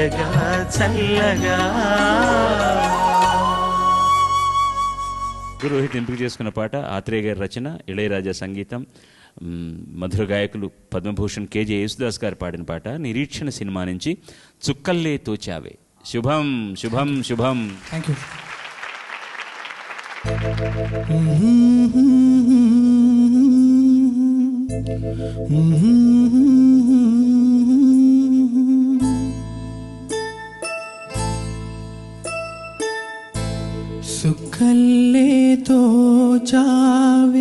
తీయగా చల్లగా. రోహిత్ ఎంపిక చేసుకున్న పాట ఆత్రేయ గారి రచన ఇళయరాజా సంగీతం. మధుర గాయకులు పద్మభూషణ్ కేజే యేసుదాస్ గారు పాడిన పాట నిరీక్షణ సినిమా నుంచి చుక్కల్లే తోచావే. శుభం శుభం శుభం. థ్యాంక్ యూ సుఖల్లే සුකල්ලේ තෝචාවේ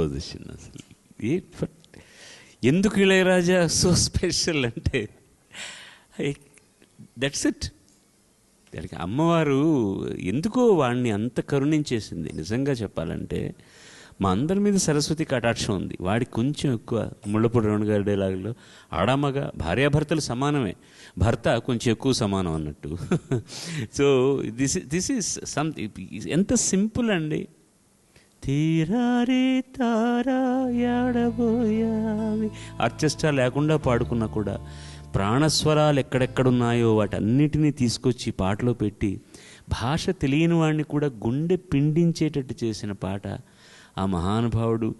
పొజిషన్ అసలు. ఏ ఎందుకు ఇళయరాజా సో స్పెషల్ అంటే దట్స్ ఇట్ దానికి అమ్మవారు ఎందుకో వాడిని అంత కరుణించేసింది. నిజంగా చెప్పాలంటే మా అందరి మీద సరస్వతి కటాక్షం ఉంది. వాడికి కొంచెం ఎక్కువ ముళ్ళపూడి రమణ గారి డైలాగులో ఆడామగ భార్యాభర్తలు సమానమే భర్త కొంచెం ఎక్కువ సమానం అన్నట్టు. So this this is some ఎంత సింపుల్ అండి. తీరారే తారా యాడబోయావి ఆర్కెస్ట్రా లేకుండా పాడుకున్నా కూడా ప్రాణస్వరాలు ఎక్కడెక్కడున్నాయో వాటన్నిటినీ తీసుకొచ్చి పాటలో పెట్టి భాష తెలియని వాడిని కూడా గుండె పిండించేటట్టు చేసిన పాట ఆ మహానుభావుడు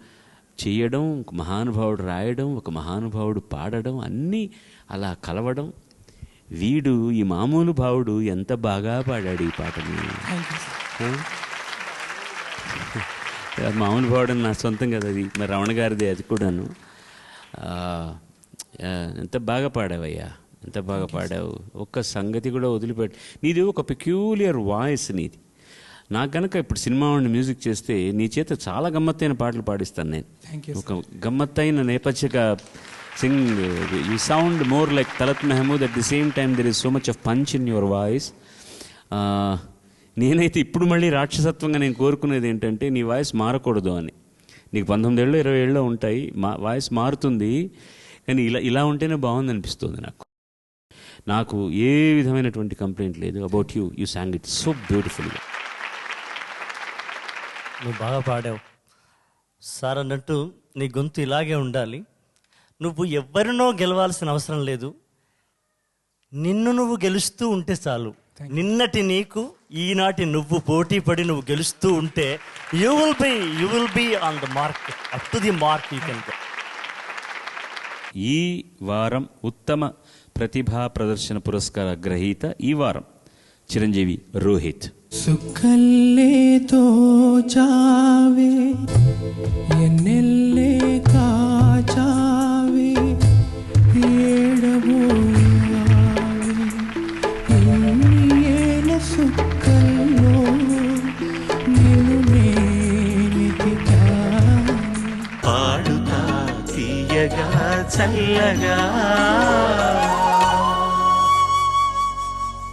చేయడం ఒక మహానుభావుడు రాయడం ఒక మహానుభావుడు పాడడం అన్నీ అలా కలవడం. వీడు ఈ మామూలు భావుడు ఎంత బాగా పాడాడు ఈ పాటని? మామూలు పాడడం నా సొంతం కదా అది. మరి రమణ గారిది అది కూడాను. ఎంత బాగా పాడావయ్యా. ఎంత బాగా పాడావు. ఒక్క సంగతి కూడా వదిలిపెట్టి నీది ఒక పెక్యూలియర్ వాయిస్ నీది. నాకు గనక ఇప్పుడు సినిమా మ్యూజిక్ చేస్తే నీ చేత చాలా గమ్మత్తైన పాటలు పాడిస్తాను నేను. ఒక గమ్మత్తైన నేపథ్యక Singh you sound more like Talat Mahmood at the same time there is so much of punch in your voice నేనైతే ఇప్పుడు మళ్ళీ రాక్షసత్వంగా నేను కోరుకునేది ఏంటంటే నీ వాయిస్ మారకూడదు అని. నీకు పంతొమ్మిదేళ్ళు ఇరవై ఏళ్ళు ఉంటాయి మా వాయిస్ మారుతుంది కానీ ఇలా ఇలా ఉంటేనే బాగుంది అనిపిస్తుంది నాకు. నాకు ఏ విధమైనటువంటి కంప్లైంట్ లేదు about you. You sang it so బ్యూటిఫుల్గా నువ్వు బాగా పాడావు. సార్ అన్నట్టు నీ గొంతు ఇలాగే ఉండాలి. నువ్వు ఎవరినో గెలవాల్సిన అవసరం లేదు. నిన్ను నువ్వు గెలుస్తూ ఉంటే చాలు. నిన్నటి నీకు ఈనాటి నువ్వు పోటీ పడి నువ్వు గెలుస్తూ ఉంటే you will be you will be on the mark up to the mark you can ఈ వారం ఉత్తమ ప్రతిభా ప్రదర్శన పురస్కార గ్రహీత ఈ వారం చిరంజీవి రోహిత్. సుఖల్లే తోచావే ఎన్నెల్లే చల్లగా